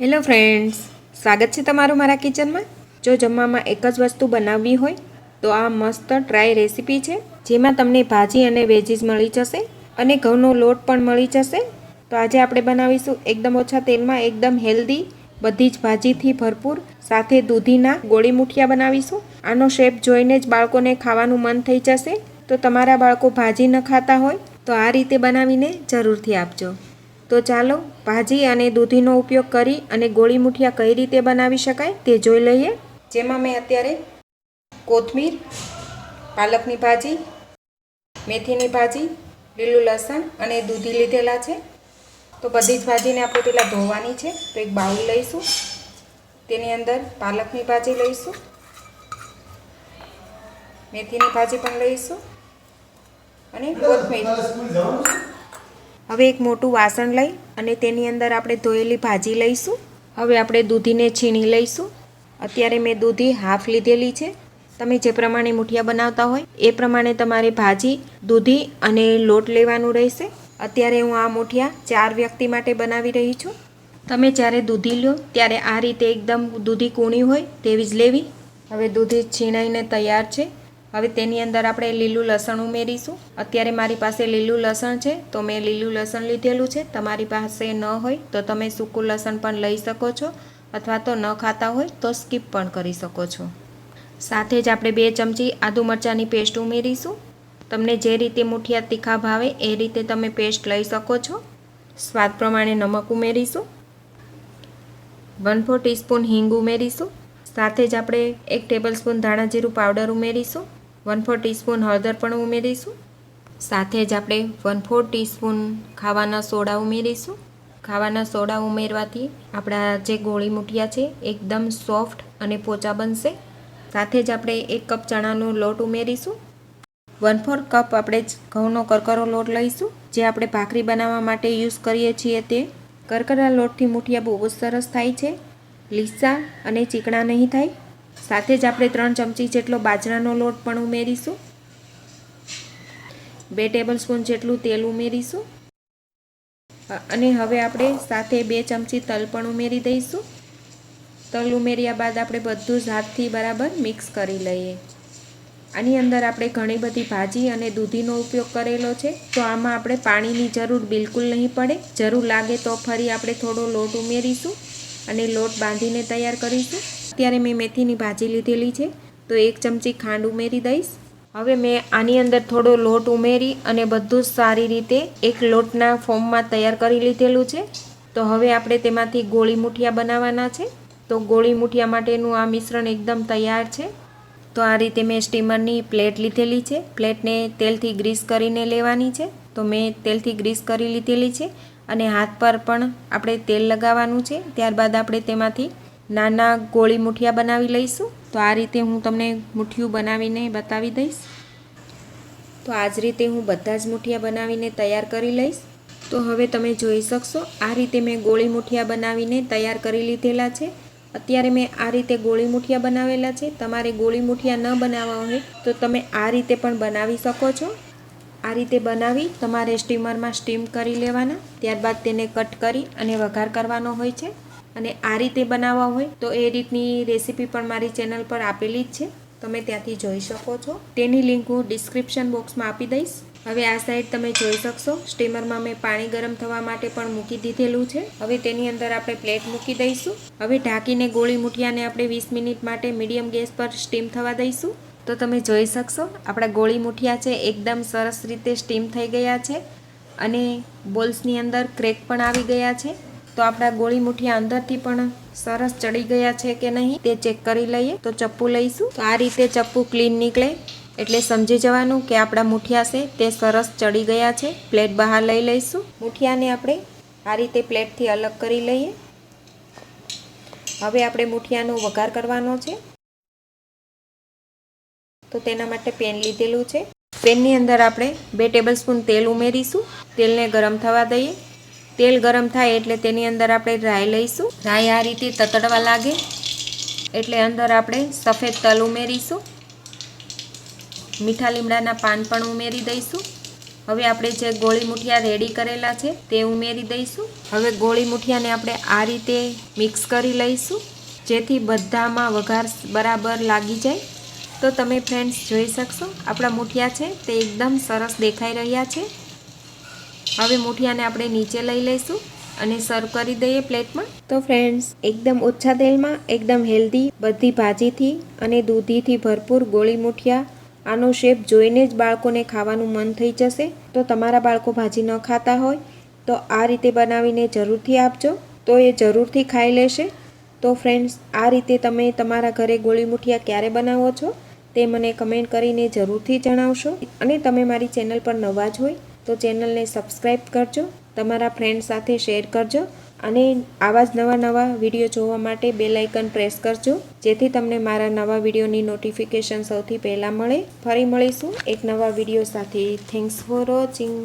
Hello friends સ્વાગત છે તમારું મારા કિચનમાં. જો જમવામાં એક જ વસ્તુ બનાવવી હોય, તો આ મસ્ત ટ્રાય રેસીપી છે, જેમાં તમને ભાજી અને વેજીસ મળી જશે અને ઘઉંનો લોટ પણ મળી જશે. તો આજે આપણે બનાવીશું એકદમ ઓછા તેલમાં, એકદમ હેલ્ધી બધી જ ભાજીથી ભરપૂર. સાથે દૂધીના ગોળી મુઠિયા બનાવીશું. આનો શેપ જોઈને જ બાળકોને ખાવાનું મન થઈ જશે. તો તમારા બાળકો ભાજી ન ખાતા હોય, તો આ રીતે બનાવીને જરૂરથી આપજો. તો ચાલો ભાજી અને દૂધીનો ઉપયોગ કરી અને ગોળી મુઠિયા કઈ રીતે બનાવી શકાય તે જોઈ લઈએ. જેમાં મેં અત્યારે કોથમીર પાલકની ભાજી મેથીની ભાજી લીલું લસણ અને દૂધી લીધેલા છે. તો બધી જ ભાજીને આપણે પહેલાં ધોવાની છે. તો એક બાઉલ લઈશું. તેની અંદર પાલકની ભાજી લઈશું. મેથીની ભાજી પણ લઈશું. અને કોથમીર. હવે એક મોટું વાસણ લઈ અને તેની અંદર આપણે ધોયેલી ભાજી લઈશું. હવે આપણે દૂધીને છીણી લઈશું. અત્યારે મેં દૂધી હાફ લીધેલી છે. તમે જે પ્રમાણે મુઠિયા બનાવતા હોય એ પ્રમાણે તમારે ભાજી, દૂધી અને લોટ લેવાનું રહેશે. અત્યારે હું આ મુઠિયા ચાર વ્યક્તિ માટે બનાવી રહી છું. તમે જ્યારે દૂધી લો ત્યારે આ રીતે એકદમ દૂધી કૂણી હોય તેવી જ લેવી. હવે દૂધી છીણાઈને તૈયાર છે. હવે તેની અંદર આપણે લીલું લસણ ઉમેરીશું. અત્યારે મારી પાસે લીલું લસણ છે, તો મેં લીલું લસણ લીધેલું છે. તમારી પાસે ન હોય તો તમે સૂકું લસણ પણ લઈ શકો છો, અથવા તો ન ખાતા હોય તો સ્કીપ પણ કરી શકો છો. સાથે જ આપણે બે ચમચી આદુ મરચાંની પેસ્ટ ઉમેરીશું. તમને જે રીતે મુઠિયા તીખા ભાવે એ રીતે તમે પેસ્ટ લઈ શકો છો. સ્વાદ પ્રમાણે નમક ઉમેરીશું. વન ફોર ટીસ્પૂન હિંગ ઉમેરીશું. સાથે જ આપણે એક ટેબલ સ્પૂન ધાણા જીરું પાવડર ઉમેરીશું. વન ફોર ટીસ્પૂન હળદર પણ ઉમેરીશું. સાથે જ આપણે વન ફોર ટીસ્પૂન ખાવાના સોડા ઉમેરીશું. ખાવાના સોડા ઉમેરવાથી આપણા જે ગોળી મૂઠિયા છે, એકદમ સોફ્ટ અને પોચા બનશે. સાથે જ આપણે એક કપ ચણાનો લોટ ઉમેરીશું. વન ફોર કપ આપણે ઘઉંનો કરકરો લોટ લઈશું. જે આપણે ભાખરી બનાવવા માટે યુઝ કરીએ છીએ તે. કરકરા લોટથી મૂઠિયા બહુ જ સરસ થાય છે. લીસા અને ચીકણા નહીં થાય. સાથે જ આપણે ત્રણ ચમચી જેટલો બાજરાનો લોટ પણ ઉમેરીશું. બે ટેબલ સ્પૂન જેટલું તેલ ઉમેરીશું. અને હવે આપણે સાથે બે ચમચી તલ પણ ઉમેરી દઈશું. તલ ઉમેર્યા બાદ આપણે બધું જ હાથથી બરાબર મિક્સ કરી લઈએ. આની અંદર આપણે ઘણી બધી ભાજી અને દૂધીનો ઉપયોગ કરેલો છે. તો આમાં આપણે પાણીની જરૂર બિલકુલ નહીં પડે. જરૂર લાગે તો ફરી આપણે થોડો લોટ ઉમેરીશું અને લોટ બાંધીને તૈયાર કરીશું. અત્યારે મેં મેથીની ભાજી લીધેલી છે. તો એક ચમચી ખાંડ ઉમેરી દઈશ. હવે મેં આની અંદર થોડો લોટ ઉમેરી અને બધું જ સારી રીતે એક લોટના ફોર્મમાં તૈયાર કરી લીધેલું છે. તો હવે આપણે તેમાંથી ગોળી મુઠિયા બનાવવાના છે. તો ગોળી મુઠિયા માટેનું આ મિશ્રણ એકદમ તૈયાર છે. તો આ રીતે મેં સ્ટીમરની પ્લેટ લીધેલી છે. પ્લેટને તેલથી ગ્રીસ કરીને લેવાની છે. તો મેં તેલથી ગ્રીસ કરી લીધેલી છે અને હાથ પર પણ આપણે તેલ લગાવવાનું છે. ત્યારબાદ આપણે તેમાંથી નાના ગોળી મુઠિયા બનાવી લઈશું. તો આ રીતે હું તમને મુઠિયું બનાવીને બતાવી દઈશ. તો આ જ રીતે હું બધા જ મુઠિયા બનાવીને તૈયાર કરી લઈશ. તો હવે તમે જોઈ શકશો, આ રીતે મેં ગોળી મુઠિયા બનાવીને તૈયાર કરી લીધેલા છે. અત્યારે મેં આ રીતે ગોળી મુઠિયા બનાવેલા છે. તમારે ગોળી મુઠિયા ન બનાવવા હોય તો તમે આ રીતે પણ બનાવી શકો છો. આ રીતે બનાવી તમારે સ્ટીમરમાં સ્ટીમ કરી લેવાના. ત્યારબાદ તેને કટ કરી અને વઘાર કરવાનો હોય છે. અને આ રીતે બનાવવા હોય તો એ રીતની રેસીપી પણ મારી ચેનલ પર આપેલી જ છે. તમે ત્યાંથી જોઈ શકો છો. તેની લિંક હું ડિસ્ક્રિપ્શન બોક્સમાં આપી દઈશ. હવે આ સાઈડ તમે જોઈ શકશો. સ્ટીમરમાં મેં પાણી ગરમ થવા માટે પણ મૂકી દીધેલું છે. હવે તેની અંદર આપણે પ્લેટ મૂકી દઈશું. હવે ઢાંકીને ગોળી મૂઠિયાને આપણે વીસ મિનિટ માટે મીડિયમ ગેસ પર સ્ટીમ થવા દઈશું. તો તમે જોઈ શકશો, આપણા ગોળી મૂઠિયા છે, એકદમ સરસ રીતે સ્ટીમ થઈ ગયા છે. અને બોલ્સની અંદર ક્રેક પણ આવી ગયા છે. તો આપણા ગોળી મુઠિયા અંદરથી પણ સરસ ચડી ગયા છે કે નહીં તે ચેક કરી લઈએ. તો ચપ્પુ લઈશું. તો આ રીતે ચપ્પુ ક્લીન નીકળે. એટલે સમજી જવાનું કે આપણા મુઠિયા છે તે સરસ ચડી ગયા છે. પ્લેટ બહાર લઈ લઈશું. મુઠિયાને આપણે આ રીતે પ્લેટથી અલગ કરી લઈએ. હવે આપણે મુઠિયાનો વઘાર કરવાનો છે. તો તેના માટે પેન લીધેલું છે. પેનની અંદર આપણે બે ટેબલ સ્પૂન તેલ ઉમેરીશું. તેલને ગરમ થવા દઈએ. તેલ ગરમ થાય એટલે તેની અંદર આપણે રાઈ લઈશું. રાઈ આ રીતે તતડવા લાગે એટલે અંદર આપણે સફેદ તલ ઉમેરીશું. મીઠા લીમડાના પાન પણ ઉમેરી દઈશું. હવે આપણે જે ગોળી મુઠિયા રેડી કરેલા છે તે ઉમેરી દઈશું. હવે ગોળી મુઠિયાને આપણે આ રીતે મિક્સ કરી લઈશું. જેથી બધામાં વઘાર બરાબર લાગી જાય. તો તમે ફ્રેન્ડ્સ જોઈ શકશો. આપણા મુઠિયા છે તે એકદમ સરસ દેખાઈ રહ્યા છે. હવે મૂઠિયાને આપણે નીચે લઈ લઈશું અને સર્વ કરી દઈએ પ્લેટમાં. તો ફ્રેન્ડ્સ એકદમ ઓછા તેલમાં, એકદમ હેલ્ધી બધી ભાજીથી અને દૂધીથી ભરપૂર ગોળી મૂઠિયા. આનો શેપ જોઈને જ બાળકોને ખાવાનું મન થઈ જશે. તો તમારા બાળકો ભાજી ન ખાતા હોય, તો આ રીતે બનાવીને જરૂરથી આપજો. તો એ જરૂરથી ખાઈ લેશે. તો ફ્રેન્ડ્સ આ રીતે તમે તમારા ઘરે ગોળી મૂઠિયા ક્યારે બનાવો છો, તે મને કમેન્ટ કરીને જરૂરથી જણાવશો. અને તમે મારી ચેનલ પર નવા જ હોય તો ચેનલને સબસ્ક્રાઈબ કરજો, તમારા ફ્રેન્ડ સાથે શેર કરજો અને આવા જ નવા નવા વીડિયો જોવા માટે બેલ આઇકન પ્રેસ કરજો, જેથી તમને મારા નવા વિડીયોની નોટિફિકેશન સૌથી પહેલાં મળે. ફરી મળીશું એક નવા વીડિયો સાથે. Thanks for watching